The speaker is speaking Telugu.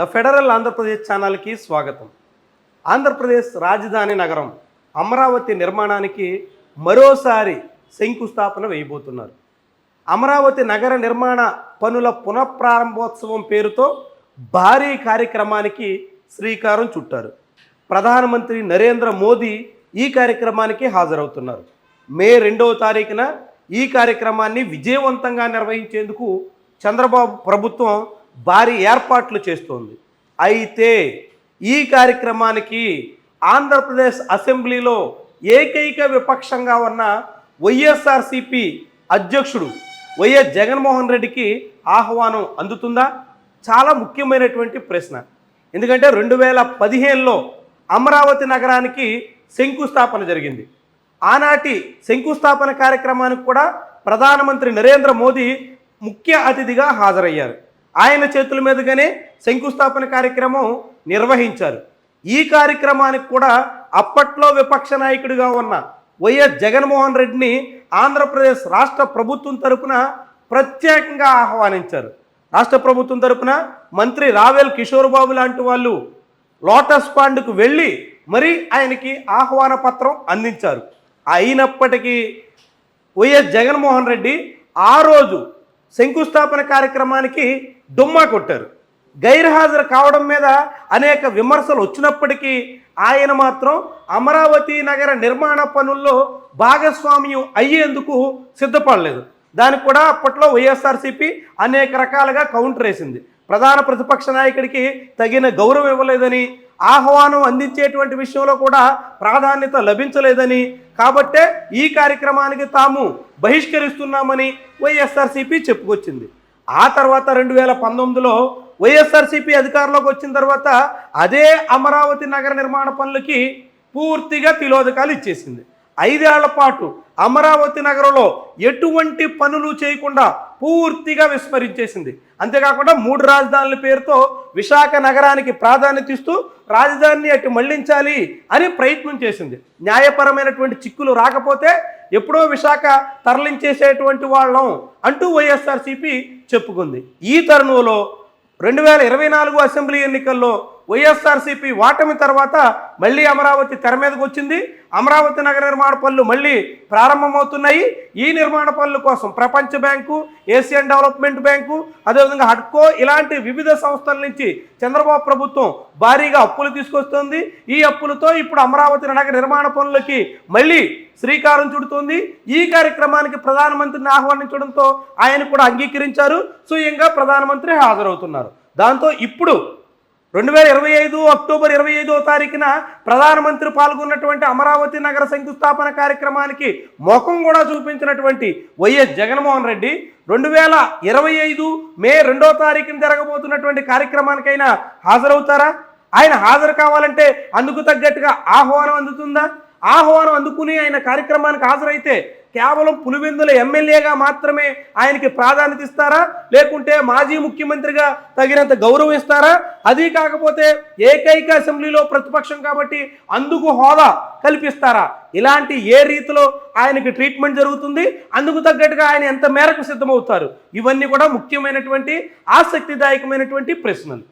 ద ఫెడరల్ ఆంధ్రప్రదేశ్ ఛానల్కి స్వాగతం. ఆంధ్రప్రదేశ్ రాజధాని నగరం అమరావతి నిర్మాణానికి మరోసారి శంకుస్థాపన వేయబోతున్నారు. అమరావతి నగర నిర్మాణ పనుల పునఃప్రారంభోత్సవం పేరుతో భారీ కార్యక్రమానికి శ్రీకారం చుట్టారు. ప్రధానమంత్రి నరేంద్ర మోదీ ఈ కార్యక్రమానికి హాజరవుతున్నారు. మే రెండవ తారీఖున ఈ కార్యక్రమాన్ని విజయవంతంగా నిర్వహించేందుకు చంద్రబాబు ప్రభుత్వం భారీ ఏర్పాట్లు చేస్తోంది. అయితే ఈ కార్యక్రమానికి ఆంధ్రప్రదేశ్ అసెంబ్లీలో ఏకైక విపక్షంగా ఉన్న వైఎస్ఆర్సిపి అధ్యక్షుడు వైఎస్ జగన్మోహన్ రెడ్డికి ఆహ్వానం అందుతుందా? చాలా ముఖ్యమైనటువంటి ప్రశ్న. ఎందుకంటే రెండు వేల పదిహేనులో అమరావతి నగరానికి శంకుస్థాపన జరిగింది. ఆనాటి శంకుస్థాపన కార్యక్రమానికి కూడా ప్రధానమంత్రి నరేంద్ర మోదీ ముఖ్య అతిథిగా హాజరయ్యారు. ఆయన చేతుల మీదుగానే శంకుస్థాపన కార్యక్రమం నిర్వహించారు. ఈ కార్యక్రమానికి కూడా అప్పట్లో విపక్ష నాయకుడిగా ఉన్న వైఎస్ జగన్మోహన్ రెడ్డిని ఆంధ్రప్రదేశ్ రాష్ట్ర ప్రభుత్వం తరపున ప్రత్యేకంగా ఆహ్వానించారు. రాష్ట్ర ప్రభుత్వం తరపున మంత్రి రావెల్ కిషోర్ బాబు లాంటి వాళ్ళు లోటస్ పాండ్కు వెళ్ళి మరి ఆయనకి ఆహ్వాన పత్రం అందించారు. అయినప్పటికీ వైఎస్ జగన్మోహన్ రెడ్డి ఆ రోజు శంకుస్థాపన కార్యక్రమానికి దుమ్మా కొట్టారు. గైర్హాజరు కావడం మీద అనేక విమర్శలు వచ్చినప్పటికీ ఆయన మాత్రం అమరావతి నగర నిర్మాణ పనుల్లో భాగస్వామ్యం అయ్యేందుకు సిద్ధపడలేదు. దానికి కూడా అప్పట్లో వైఎస్ఆర్సీపీ అనేక రకాలుగా కౌంటర్ వేసింది. ప్రధాన ప్రతిపక్ష నాయకుడికి తగిన గౌరవం ఇవ్వలేదని ఆహ్వానం అందించేటువంటి విషయంలో కూడా ప్రాధాన్యత లభించలేదని కాబట్టే ఈ కార్యక్రమానికి తాము బహిష్కరిస్తున్నామని వైఎస్ఆర్సీపీ చెప్పుకొచ్చింది. ఆ తర్వాత రెండు వేల పంతొమ్మిదిలో వైఎస్ఆర్సీపీ అధికారంలోకి వచ్చిన తర్వాత అదే అమరావతి నగర నిర్మాణ పనులకి పూర్తిగా తిలోదకాలు ఇచ్చేసింది. ఐదేళ్ళ పాటు అమరావతి నగరంలో ఎటువంటి పనులు చేయకుండా పూర్తిగా విస్మరించేసింది. అంతేకాకుండా మూడు రాజధానుల పేరుతో విశాఖ నగరానికి ప్రాధాన్యత ఇస్తూ రాజధానిని అటు మళ్ళించాలి అని ప్రయత్నం చేసింది. న్యాయపరమైనటువంటి చిక్కులు రాకపోతే ఎప్పుడో విశాఖ తరలించేసేటువంటి వాళ్ళం అంటూ వైఎస్ఆర్సీపీ చెప్పుకుంది. ఈ తరుణంలో రెండు వేల ఇరవై నాలుగు అసెంబ్లీ ఎన్నికల్లో వైఎస్ఆర్సీపీ వాటమి తర్వాత మళ్ళీ అమరావతి తెర మీదకి వచ్చింది. అమరావతి నగర నిర్మాణ పనులు మళ్ళీ ప్రారంభమవుతున్నాయి. ఈ నిర్మాణ పనుల కోసం ప్రపంచ బ్యాంకు ఏషియన్ డెవలప్మెంట్ బ్యాంకు అదేవిధంగా హడ్కో ఇలాంటి వివిధ సంస్థల నుంచి చంద్రబాబు ప్రభుత్వం భారీగా అప్పులు తీసుకొస్తుంది. ఈ అప్పులతో ఇప్పుడు అమరావతి నగర నిర్మాణ పనులకి మళ్ళీ శ్రీకారం చుడుతోంది. ఈ కార్యక్రమానికి ప్రధానమంత్రిని ఆహ్వానించడంతో ఆయన కూడా అంగీకరించారు. స్వయంగా ప్రధానమంత్రి హాజరవుతున్నారు. దాంతో ఇప్పుడు రెండు వేల ఇరవై ఐదు అక్టోబర్ ఇరవై ఐదో తారీఖున ప్రధానమంత్రి పాల్గొన్నటువంటి అమరావతి నగర శంకుస్థాపన కార్యక్రమానికి ముఖం కూడా చూపించినటువంటి వైఎస్ జగన్మోహన్ రెడ్డి రెండు వేల ఇరవై ఐదు మే రెండో తారీఖున జరగబోతున్నటువంటి కార్యక్రమానికైనా హాజరవుతారా? ఆయన హాజరు కావాలంటే అందుకు తగ్గట్టుగా ఆహ్వానం అందుతుందా? ఆహ్వానం అందుకుని ఆయన కార్యక్రమానికి హాజరైతే కేవలం పులివెందుల ఎమ్మెల్యేగా మాత్రమే ఆయనకి ప్రాధాన్యత ఇస్తారా? లేకుంటే మాజీ ముఖ్యమంత్రిగా తగినంత గౌరవం ఇస్తారా? అది కాకపోతే ఏకైక అసెంబ్లీలో ప్రతిపక్షం కాబట్టి అందుకు హోదా కల్పిస్తారా? ఇలాంటి ఏ రీతిలో ఆయనకి ట్రీట్మెంట్ జరుగుతుంది? అందుకు తగ్గట్టుగా ఆయన ఎంత మేరకు సిద్ధమవుతారు? ఇవన్నీ కూడా ముఖ్యమైనటువంటి ఆసక్తిదాయకమైనటువంటి ప్రశ్నలు.